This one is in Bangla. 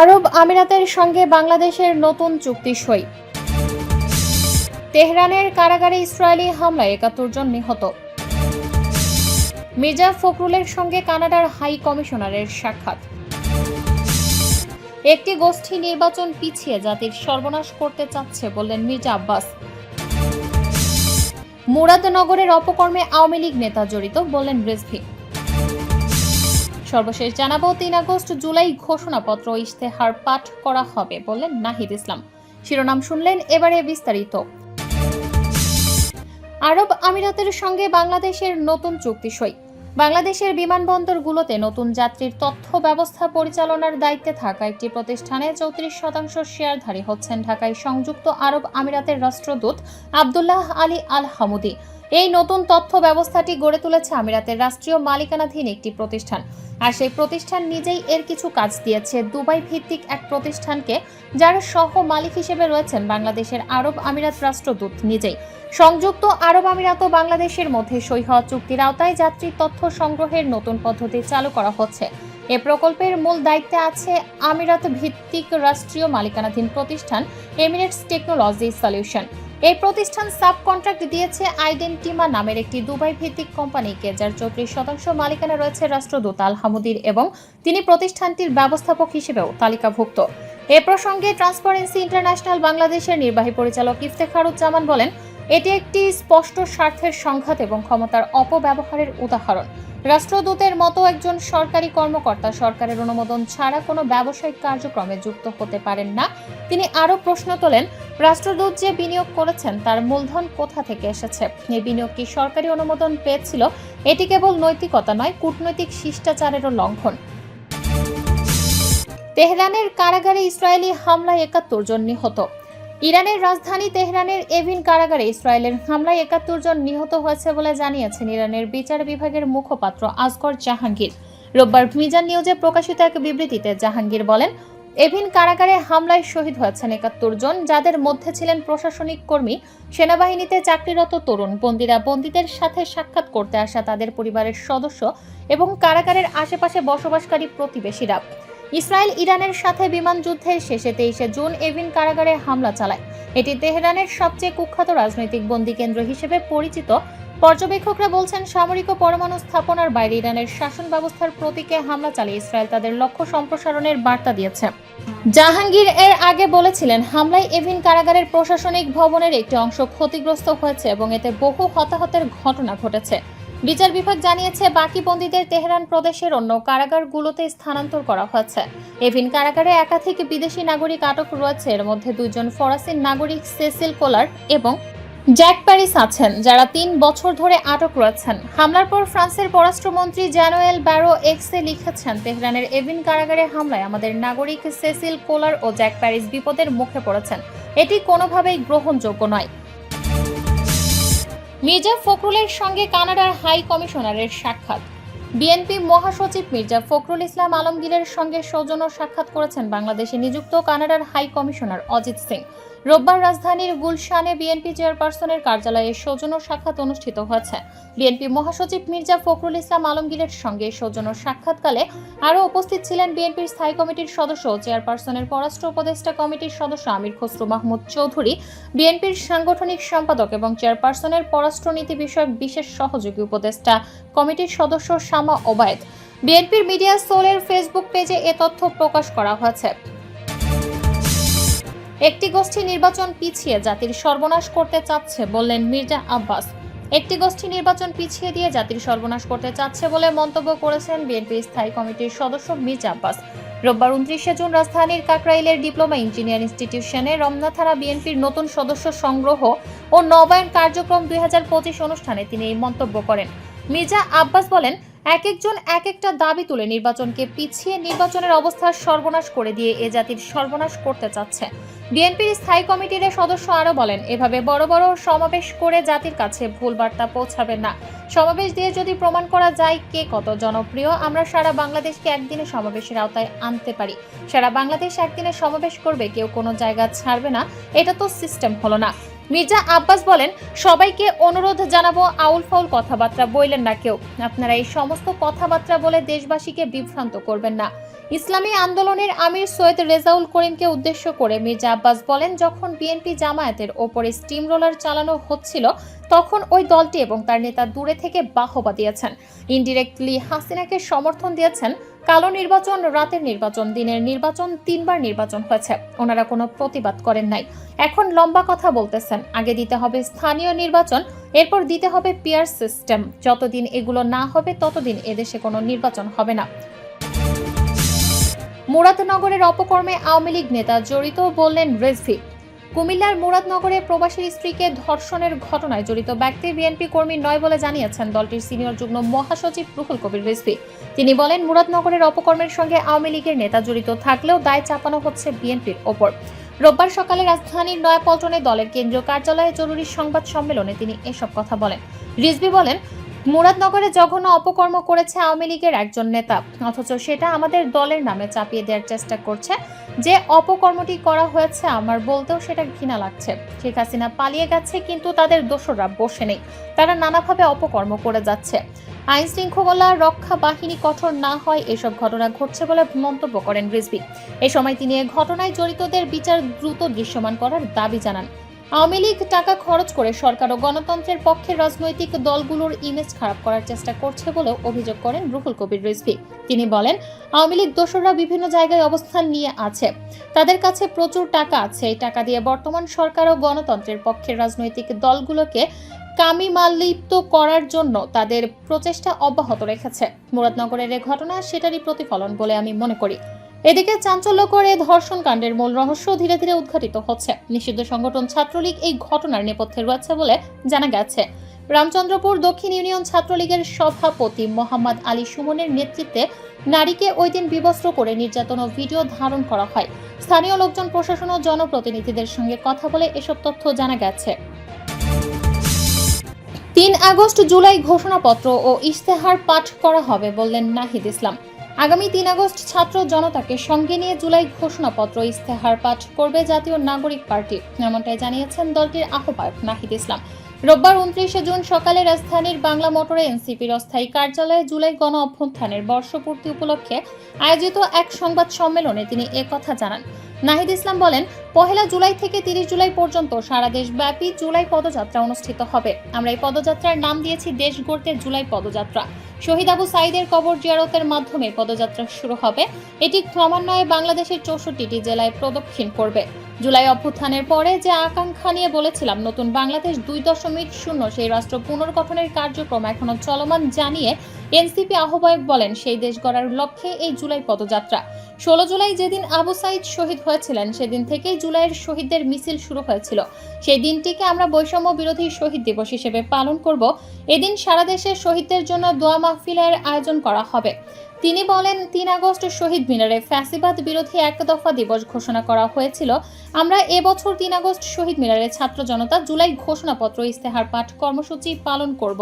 আরব আমিরাতের সঙ্গে বাংলাদেশের নতুন চুক্তি সই। তেহরানের কারাগারে ইসরায়েলি হামলায় একাত্তর জন নিহত। মির্জা ফখরুলের সঙ্গে কানাডার হাই কমিশনারের সাক্ষাৎ। একটি গোষ্ঠী নির্বাচন পিছিয়ে জাতির সর্বনাশ করতে চাচ্ছে বললেন মির্জা আব্বাস। মুরাদনগরের অপকর্মে আওয়ামী লীগ নেতা জড়িত বললেন রিজভি সর্বশেষ জানাব, তিন আগস্ট জুলাই ঘোষণাপত্র ইশতেহার পাঠ করা হবে বললেন নাহিদ ইসলাম। শিরোনাম শুনলেন এবারে বিস্তারিত। আরব আমিরাতের সঙ্গে বাংলাদেশের নতুন চুক্তি সই। বাংলাদেশের বিমানবন্দরগুলোতে নতুন যাত্রীর তথ্য ব্যবস্থা পরিচালনার দায়িত্বে থাকা একটি প্রতিষ্ঠানে চৌত্রিশ শতাংশ শেয়ারধারী হচ্ছেন ঢাকায় সংযুক্ত আরব আমিরাতের রাষ্ট্রদূত আবদুল্লাহ আলী আল হামুদি এই নতুন তথ্য ব্যবস্থাটি গড়ে তুলেছে আমিরাতের রাষ্ট্রীয় মালিকানাধীন একটি প্রতিষ্ঠান। আর সেই প্রতিষ্ঠান নিজেই এর কিছু কাজ দিয়েছে। দুবাই ভিত্তিক এক প্রতিষ্ঠানকে, যার সহ মালিক হিসেবে রয়েছেন বাংলাদেশের আরব আমিরাত রাষ্ট্রদূত নিজেই। সংযুক্ত আরব আমিরাত ও বাংলাদেশের মধ্যে সই হওয়া চুক্তির আওতায় যাত্রী তথ্য সংগ্রহের নতুন পদ্ধতি চালু করা হচ্ছে। এ প্রকল্পের মূল দায়িত্বে আছে আমিরাত ভিত্তিক রাষ্ট্রীয় মালিকানাধীন প্রতিষ্ঠান, এমিরেটস টেকনোলজি সলিউশন। এই প্রতিষ্ঠান সাব কন্ট্রাক্ট দিয়েছে আইডেন্টিমা নামের একটি দুবাই ভিত্তিক কোম্পানিকে যার চৌত্রিশ শতাংশ মালিকানা রয়েছে রাষ্ট্রদূত আল হামুদির এবং তিনি প্রতিষ্ঠানটির ব্যবস্থাপক হিসেবেও তালিকাভুক্ত। এ প্রসঙ্গে ট্রান্সপারেন্সি ইন্টারন্যাশনাল বাংলাদেশের নির্বাহী পরিচালক ইফতেখারুজ্জামান বলেন এটি একটি স্পষ্ট স্বার্থের সংঘাত এবং ক্ষমতার অপব্যবহারের উদাহরণ। রাষ্ট্রদূতের মতো একজন সরকারি কর্মকর্তা সরকারের অনুমোদন ছাড়া কোনো ব্যবসায়িক কার্যক্রমে যুক্ত হতে পারেন না। তিনি আরও প্রশ্ন তোলেন, রাষ্ট্রদূত যে বিনিয়োগ করেছেন তার মূলধন কোথা থেকে এসেছে? এই বিনিয়োগ কি সরকারি অনুমোদন পেয়েছিল? এটি কেবল নৈতিকতা নয়, কূটনৈতিক শিষ্টাচারেরও লঙ্ঘন। তেহরানের কারাগারে ইসরায়েলি হামলায় একাত্তর জন নিহত। ইরানের রাজধানী তেহরানের এভিন কারাগারে ইসরায়েলের হামলায় একাত্তর জন নিহত হয়েছে বলে জানিয়েছেন ইরানের বিচার বিভাগের মুখপাত্র আসগর জাহাঙ্গীর। রোববার মিজান নিউজে প্রকাশিত এক বিবৃতিতে জাহাঙ্গীর বলেন, এভিন কারাগারে হামলায় শহীদ হয়েছেন একাত্তর জন, যাদের মধ্যে ছিলেন প্রশাসনিক কর্মী, সেনাবাহিনীতে চাকরিরত তরুণ। বন্দীরা বন্দীদের সাথে সাক্ষাৎ করতে আসা তাদের পরিবারের সদস্য এবং কারাগারের আশেপাশে বসবাসকারী প্রতিবেশীরা। ইসরায়েল ইরানের সাথে বিমান যুদ্ধের শেষে তেইশে জুন এভিন কারাগারে হামলা চালায়। এটি তেহরানের সবচেয়ে কুখ্যাত রাজনৈতিক বন্দী কেন্দ্র হিসেবে পরিচিত। পর্যবেক্ষকরা বলছেন, সামরিক ও পরমাণু স্থাপনার বাইরে ইরানের শাসন ব্যবস্থার প্রতীকে হামলা চালিয়ে ইসরায়েল তাদের লক্ষ্য সম্প্রসারণের বার্তা দিয়েছে। জাহাঙ্গীর এর আগে বলেছিলেন, হামলায় এভিন কারাগারের প্রশাসনিক ভবনের একটি অংশ ক্ষতিগ্রস্ত হয়েছে এবং এতে বহু হতাহতের ঘটনা ঘটেছে। বিচার বিভাগ জানিয়েছে, বাকি বন্দীদের তেহরান প্রদেশের অন্য কারাগারগুলোতে স্থানান্তর করা হয়েছে। এভিন কারাগারে একাধিক বিদেশি নাগরিক আটক রয়েছে। এর মধ্যে দুজন ফরাসি নাগরিক সেসিল কোলার এবং জ্যাক প্যারিস আছেন, যারা তিন বছর ধরে আটক রয়েছেন। হামলার পর ফ্রান্সের পররাষ্ট্রমন্ত্রী জ্যানুয়েল ব্যারো এক্সে লিখেছেন, তেহরানের এভিন কারাগারে হামলায় আমাদের নাগরিক সেসিল কোলার ও জ্যাক প্যারিস বিপদের মুখে পড়েছেন। এটি কোনোভাবেই গ্রহণযোগ্য নয়। মির্জা ফখরুলের সঙ্গে কানাডার হাই কমিশনারের সাক্ষাৎ। বিএনপি মহাসচিব মির্জা ফখরুল ইসলাম আলমগীরের সঙ্গে সৌজন্য সাক্ষাৎ করেছেন বাংলাদেশে নিযুক্ত কানাডার হাই কমিশনার অজিত সিং। রোববার রাজধানীর গুলশানে বিএনপি চেয়ারপারসনের কার্যালয়ে সৌজন্য সাক্ষাৎ অনুষ্ঠিত হয়েছে। বিএনপি মহাসচিব মির্জা ফখরুল ইসলাম আলমগীরের সঙ্গে সৌজন্য সাক্ষাৎকালে আরও উপস্থিত ছিলেন বিএনপির স্থায়ী কমিটির সদস্য চেয়ারপারসনের পররাষ্ট্র উপদেষ্টা কমিটির সদস্য আমির খসরু মাহমুদ চৌধুরী, বিএনপির সাংগঠনিক সম্পাদক এবং চেয়ারপারসনের পররাষ্ট্রনীতি বিষয়ক বিশেষ সহযোগী উপদেষ্টা কমিটির সদস্য শামা ওবায়দ। বিএনপির মিডিয়া সোলের ফেসবুক পেজে এ তথ্য প্রকাশ করা হয়েছে। একটি গোষ্ঠী নির্বাচন পিছিয়ে জাতির সর্বনাশ করতে চাচ্ছে বললেন মির্জা আব্বাস। একটি গোষ্ঠী নির্বাচন পিছিয়ে দিয়ে জাতির সর্বনাশ করতে চাচ্ছে বলে মন্তব্য করেছেন বিএনপি স্থায়ী কমিটির সদস্য মির্জা আব্বাস। রোববার উনত্রিশে জুন রাজধানীর কাকরাইলের ডিপ্লোমা ইঞ্জিনিয়ার ইনস্টিটিউশনে রমনা থানা বিএনপির নতুন সদস্য সংগ্রহ ও নবায়ন কার্যক্রম দুই হাজার পঁচিশ অনুষ্ঠানে তিনি এই মন্তব্য করেন। মির্জা আব্বাস বলেন এক একজন এক একটা দাবি তুলে নির্বাচনকে পিছিয়ে নির্বাচনের অবস্থা সর্বনাশ করে দিয়ে এ জাতির সর্বনাশ করতে চাচ্ছে। বিএনপির স্থায়ী কমিটির সদস্য আরও বলেন, এভাবে বড় বড় সমাবেশ করে জাতির কাছে ভুল বার্তা পৌঁছাবেন না। সমাবেশ দিয়ে যদি প্রমাণ করা যায় কে কত জনপ্রিয়, আমরা সারা বাংলাদেশকে একদিনে সমাবেশের আওতায় আনতে পারি। সারা বাংলাদেশ একদিনে সমাবেশ করবে, কেউ কোনো জায়গা ছাড়বে না। এটা তো সিস্টেম হলো না। মির্জা আব্বাস বলেন, সবাইকে অনুরোধ জানাব, আউল ফাউল কথাবার্তা বললেন না কেউ। আপনারা এই সমস্ত কথাবার্তা বলে দেশবাসীকে বিভ্রান্ত করবেন না। ইসলামী আন্দোলনের আমির সৈয়দ রেজাউল করিমকে উদ্দেশ্য করে মির্জা আব্বাস বলেন, যখন বিএনপি জামায়াতের ওপরে স্টিম রোলার চালানো হচ্ছিল, তখন ওই দলটি এবং তার নেতা দূরে থেকে বাহবা দিয়েছেন। ইনডিরেক্টলি হাসিনাকে সমর্থন দিয়েছেন কালো নির্বাচন, রাতের নির্বাচন, দিনের নির্বাচন, তিনবার নির্বাচন হয়েছে। ওনারা কোনো প্রতিবাদ করেন নাই। এখন লম্বা কথা বলতেছেন। আগে দিতে হবে স্থানীয় নির্বাচন, এরপর দিতে হবে পিয়ার সিস্টেম। যতদিন এগুলো না হবে, ততদিন এদেশে কোনো নির্বাচন হবে না। মুরাদনগরের অপকর্মে আওয়ামী লীগ নেতা জড়িত বললেন রেজভি। কুমিল্লার মুরাদনগরে প্রবাসীর স্ত্রীকে ধর্ষণের ঘটনায় জড়িত ব্যক্তি বিএনপি কর্মী নয় বলে জানিয়েছেন দলটির সিনিয়র যুগ্ম মহাসচিব রুহুল কবির রিজভি। তিনি বলেন, মুরাদনগরের অপকর্মের সঙ্গে আওয়ামী লীগের নেতা জড়িত থাকলেও দায় চাপানো হচ্ছে বিএনপির ওপর। রোববার সকালে রাজধানীর নয়াপল্টনে দলের কেন্দ্রীয় কার্যালয়ে জরুরি সংবাদ সম্মেলনে তিনি এসব কথা বলেন। রিজভি বলেন মুরাদনগরে জঘন্য অপকর্ম করেছে আওয়ামী লীগের একজন নেতা। অথচ সেটা আমাদের দলের নামে চাপিয়ে দেওয়ার চেষ্টা করছে। যে অপকর্মটি করা হয়েছে আমার বলতেও সেটা ঘৃণা লাগছে। শেখ হাসিনা পালিয়ে গেছে, কিন্তু তাদের দোসররা বসে নেই। তারা নানাভাবে অপকর্ম করে যাচ্ছে। আইন শৃঙ্খলা রক্ষা বাহিনী কঠোর না হয় এসব ঘটনা ঘটছে বলে মন্তব্য করেন রিজভি। এ সময় তিনি ঘটনায় জড়িতদের বিচার দ্রুত দৃশ্যমান করার দাবি জানান। আওয়ামী লীগ টাকা খরচ করে সরকার ও গণতন্ত্রের পক্ষে রাজনৈতিক দলগুলোর ইমেজ খারাপ করার চেষ্টা করছে বলেও অভিযোগ করেন রুহুল কবির রিজভি। তিনি বলেন, আওয়ামী লীগ দোসররা বিভিন্ন জায়গায় অবস্থান নিয়ে আছে। তাদের কাছে প্রচুর টাকা আছে। এই টাকা দিয়ে বর্তমান সরকার ও গণতন্ত্রের পক্ষের রাজনৈতিক দলগুলোকে কামিমালিপ্ত করার জন্য তাদের প্রচেষ্টা অব্যাহত রেখেছে। মুরাদনগরের ঘটনা সেটারই প্রতিফলন বলে আমি মনে করি। এদিকে চাঞ্চল্যকর এ ধর্ষণ কাণ্ডের মূল রহস্য ধীরে ধীরে উদ্ঘাটিত হচ্ছে। নিষিদ্ধ সংগঠন ছাত্রলীগ এই ঘটনার নেপথ্যে রয়েছে বলে জানা গেছে। রামচন্দ্রপুর দক্ষিণ ইউনিয়ন ছাত্রলীগের সভাপতি মোহাম্মদ আলী সুমনের নেতৃত্বে নারীকে ওই দিন বিবস্ত্র করে নির্যাতন ও ভিডিও ধারণ করা হয়। স্থানীয় লোকজন, প্রশাসন ও জনপ্রতিনিধিদের সঙ্গে কথা বলে এসব তথ্য জানা গেছে। তিন আগস্ট জুলাই ঘোষণাপত্র ও ইশতেহার পাঠ করা হবে বললেন নাহিদ ইসলাম। আগামী তিন আগস্ট ছাত্র জনতাকে সঙ্গে নিয়ে জুলাই ঘোষণাপত্র ইস্তেহার পাঠ করবে জাতীয় নাগরিক পার্টি। এমনটাই জানিয়েছেন দলটির আহ্বায়ক নাহিদ ইসলাম। রোববার উনত্রিশে জুন সকালে রাজধানীর বাংলা মোটরে এনসিপির অস্থায়ী কার্যালয়ে জুলাই গণ অভ্যুত্থানের বর্ষপূর্তি উপলক্ষে আয়োজিত এক সংবাদ সম্মেলনে তিনি একথা জানান। নাহিদ ইসলাম বলেন, পহেলা জুলাই থেকে তিরিশ জুলাই পর্যন্ত সারা দেশব্যাপী জুলাই পদযাত্রা অনুষ্ঠিত হবে। আমরা এই পদযাত্রার নাম দিয়েছি দেশ গড়তে জুলাই পদযাত্রা। শহীদ আবু সাইদের কবর জিয়ারতের মাধ্যমে পদযাত্রা শুরু হবে। এটি ক্রমান্বয়ে বাংলাদেশের চৌষট্টিটি জেলায় প্রদক্ষিণ করবে। জুলাই অভ্যুত্থানের পরে যে আকাঙ্ক্ষা নিয়ে বলেছিলাম, নতুন বাংলাদেশ দুই দশমিক শূন্য সেই রাষ্ট্র পুনর্গঠনের কার্যক্রম এখনও চলমান জানিয়ে এনসিপি আহ্বায়ক বলেন, সেই দেশ গড়ার লক্ষ্যে এই জুলাই পদযাত্রা। ষোলো জুলাই যেদিন আবু সাইদ শহীদ হয়েছিলেন, সেদিন থেকেই জুলাইয়ের শহীদদের মিছিল শুরু হয়েছিল। সেই দিনটিকে আমরা বৈষম্য বিরোধী শহীদ দিবস হিসেবে পালন করব। এদিন সারা দেশে শহীদদের জন্য দোয়া মাহফিলের আয়োজন করা হবে। তিনি বলেন, তিন আগস্ট শহীদ মিনারে ফ্যাসিবাদ বিরোধী এক দফা দিবস ঘোষণা করা হয়েছিল। আমরা এবছর তিন আগস্ট শহীদ মিনারে ছাত্র জনতা জুলাই ঘোষণাপত্র ইস্তেহার পাঠ কর্মসূচি পালন করব।